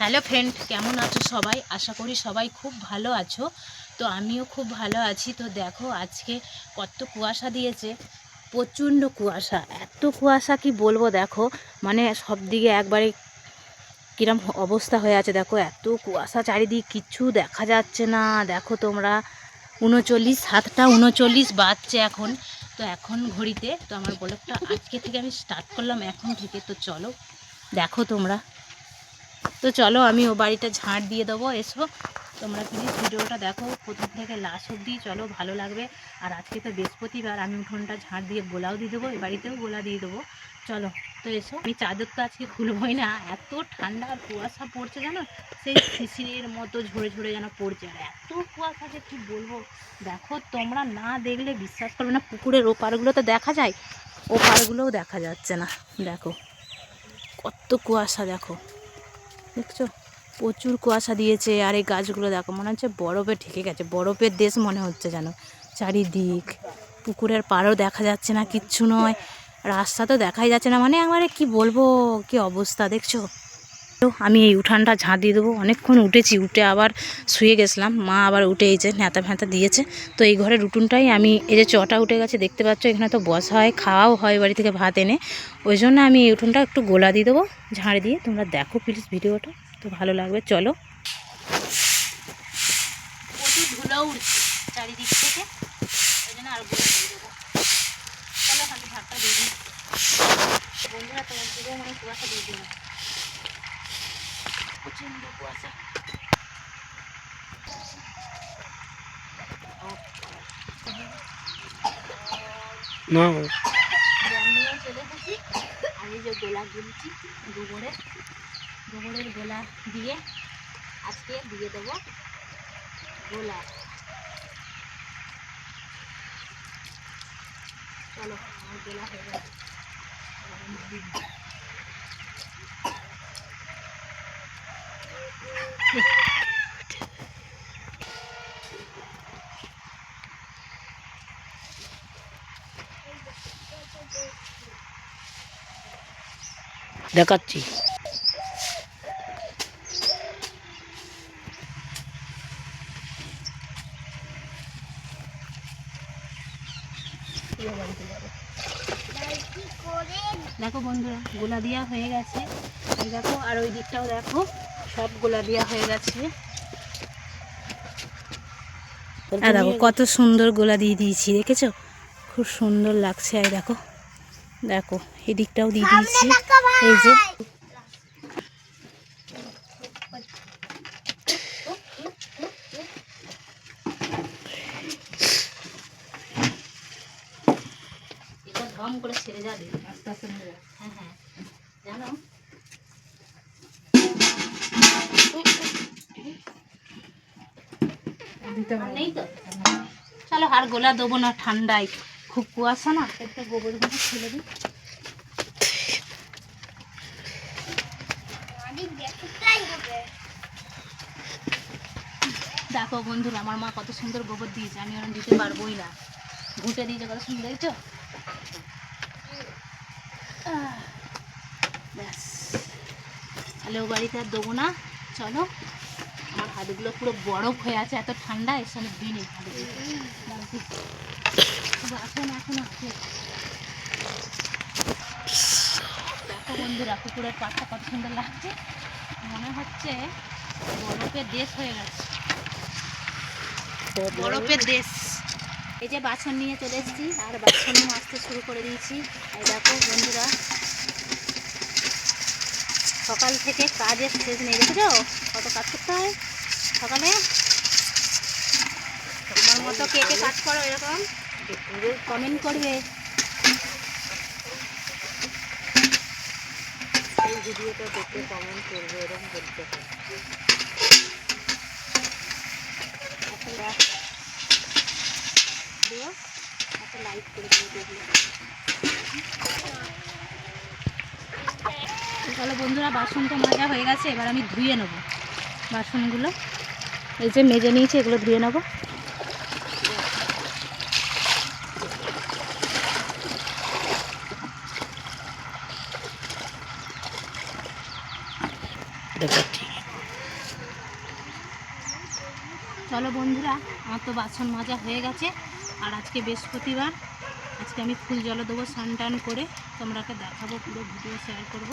Hello friend কেমন আছো সবাই? আশা করি সবাই খুব ভালো আছো। তো আমিও খুব ভালো আছি। তো দেখো, আজকে কত কুয়াশা দিয়েছে। প্রচণ্ড কুয়াশা। এত কুয়াশা কি বলব দেখো? মানে সব দিকে একবারে কিরম অবস্থা হয়ে আছে। দেখো, এত কুয়াশা চারিদিক কিছু দেখা যাচ্ছে না। দেখো তোমরা, উনচল্লিশ, সাতটা উনচল্লিশ বাজছে এখন। তো এখন ঘড়িতে, তো আমার ব্লগটা আজকে থেকে আমি স্টার্ট করলাম এখন থেকে। তো চলো, দেখো তোমরা। তো চলো আমি ও বাড়িটা ঝাঁট দিয়ে দেবো, এসো। তোমরা প্লিজ ভিডিওটা দেখো, প্রথম থেকে লাস্ট অবধি। চলো, ভালো লাগবে। আর আজকে তো বৃহস্পতিবার, আমি উঠোনটা ঝাঁট দিয়ে গোলাও দিয়ে দেবো, এই বাড়িতেও গোলা দিয়ে দেবো। চলো, তো এসো। আমি চাদর তো আজকে খুলবই না। এত ঠান্ডা আর কুয়াশা পড়ছে জানো? সেই শিশিরের মতো ঝরে ঝরে যেন পড়ছে। আর এত কুয়াশা যে কী বলব? দেখো, তোমরা না দেখলে বিশ্বাস করবে না, পুকুরের ওপারগুলো তো দেখা যায়? ওপারগুলোও দেখা যাচ্ছে না। দেখো, কত কুয়াশা, দেখো। দেখছ? প্রচুর কুয়াশা দিয়েছে আর এই গাছগুলো দেখো, মনে হচ্ছে বরফে ঠেকে গেছে, বরফের দেশ মনে হচ্ছে যেন। চারিদিক, পুকুরের পাড়ও দেখা যাচ্ছে না, কিচ্ছু নয়। রাস্তা তো দেখাই যাচ্ছে না মানে একবারে কি বলব? কি অবস্থা, দেখছ? আমি এই উঠানটা ঝাঁ দিয়ে দেবো। অনেকক্ষণ উঠেছি, উঠে আবার শুয়ে গেছিলাম। মা আবার উঠে এই যে নেতা ফ্যাঁতা দিয়েছে। তো এই ঘরের উঠোনটাই আমি, এই যে চটা উঠে গেছে, দেখতে পাচ্ছ, এখানে তো বসা হয়, খাওয়াও হয় বাড়ি থেকে ভাত এনে। ওই জন্য আমি এই উঠুনটা একটু গোলা দিয়ে দেবো ঝাড় দিয়ে। তোমরা দেখো প্লিজ ভিডিওটা, তো ভালো লাগবে। চলো। চারিদিক দেবো। বন্ধুরা তোমার দিকেও মানে কুয়াশা দিয়ে দিই প্রচণ্ড কুয়াশা না চলে এসেছি আমি যে গোলা গুলছি গোবরের গোবরের গোলা দিয়ে আজকে দিয়ে দেবো গোলা। চলো আমার গোলা হয়ে গেছে এবার আমি দিয়ে দিই। দেখাচ্ছি। দেখো বন্ধুরা গোলা দেওয়া হয়ে গেছে। দেখো আর ওই দিকটাও দেখো। সব গোলা দেওয়া হয়ে গেছে। হ্যাঁ দেখো কত সুন্দর গোলা দিয়ে দিয়েছি দেখেছ? খুব সুন্দর লাগছে আর দেখো। দেখো এদিকটাও দিয়ে দিয়েছি। এই যে। এটা করে ছেড়ে যাবে আস্তে আস্তে হ্যাঁ হ্যাঁ। জানো চলো আর গোলা দেবো না ঠান্ডায়। খুব কুয়াশা না একটা গোবরগুলো ছেলে দিই। দেখো বন্ধুরা আমার মা কত সুন্দর গোবর দিয়েছে আমি ওরকম দিতে পারবোই না। ঘুঁটে দিয়েছে কত সুন্দর আহ, ব্যাস। তাহলে ও বাড়িতে আর দেবো না। চলো। হাতগুলো পুরো বরফ হয়ে আছে, এত ঠান্ডা, এর সঙ্গে হাতগুলো এখন। এখন আছে দেখো বন্ধুরা কুকুরের পাটটা কত সুন্দর লাগছে। মনে হচ্ছে বরফের দেশ হয়ে গেছে। বরফের দেশ। এই যে বাছন নিয়ে চলে এসেছি, আর নিয়ে আসতে শুরু করে দিয়েছি। এই দেখো বন্ধুরা, সকাল থেকে কাজের শেষ নেই, দেখেছ? কত কাজ করতে হয়? সকালে তোমার মতো কে কে কাজ করো এরকম? কমেন্ট করবে। এই ভিডিওটা দেখে কমেন্ট করবে এরকম বলতে হবে একটা লাইক করে চলো বন্ধুরা বাসনটা মাজা হয়ে গেছে এবার আমি ধুয়ে নেব। বাসনগুলো এই যে মেজে নিয়েছি, এগুলো ধুয়ে নেব। চলো বন্ধুরা, আমার তো বাসন মাজা হয়ে গেছে, আর আজকে বৃহস্পতিবার। আজকে আমি ফুল জল দেবো স্নান টান করে, তোমরাকে দেখাবো, পুরো ভিডিও শেয়ার করব।